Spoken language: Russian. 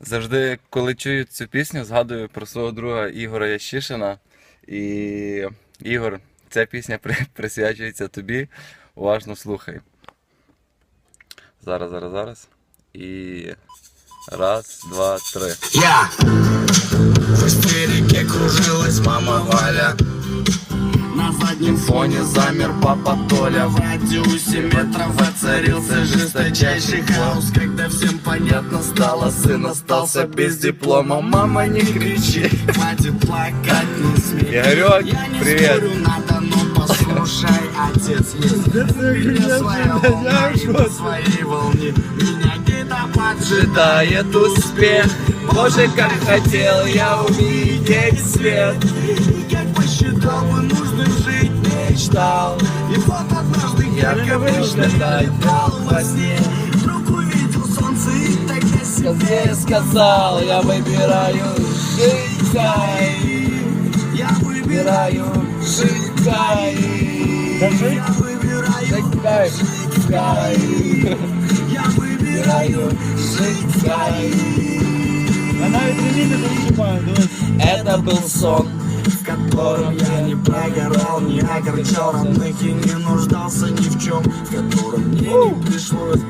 Завжди, коли чую цю пісню, згадую про свого друга Ігора Ящишина. І Ігор, ця пісня при- присвячується тобі. Уважно слухай. Зараз, зараз, зараз. І. Раз, два, три. Я в истерике кружилась мама Валя фоне замер папа Толя. В радиусе метров воцарился жесточайший хаос. Когда всем понятно стало, сын остался без диплома. Мама, не кричи, хватит плакать, не смей. Игорек, Я не привет. спорю, надо, но послушай, отец есть. Меня своя волна, и по своей волне. Меня где-то поджидает успех. Боже, как хотел я увидеть свет. И как посчитал бы нужным жить мечтал И вот однажды ярко выждать дал во сне Вдруг увидел солнце и тогда себе сказал Я выбираю жить Я выбираю жить Я выбираю жить Я выбираю жить Я навіть ремінь не зачіпаю, дивись. Это был сон, в котором я не прогорал, не огорчал родных и не нуждался ни в чем, в котором мне не пришлось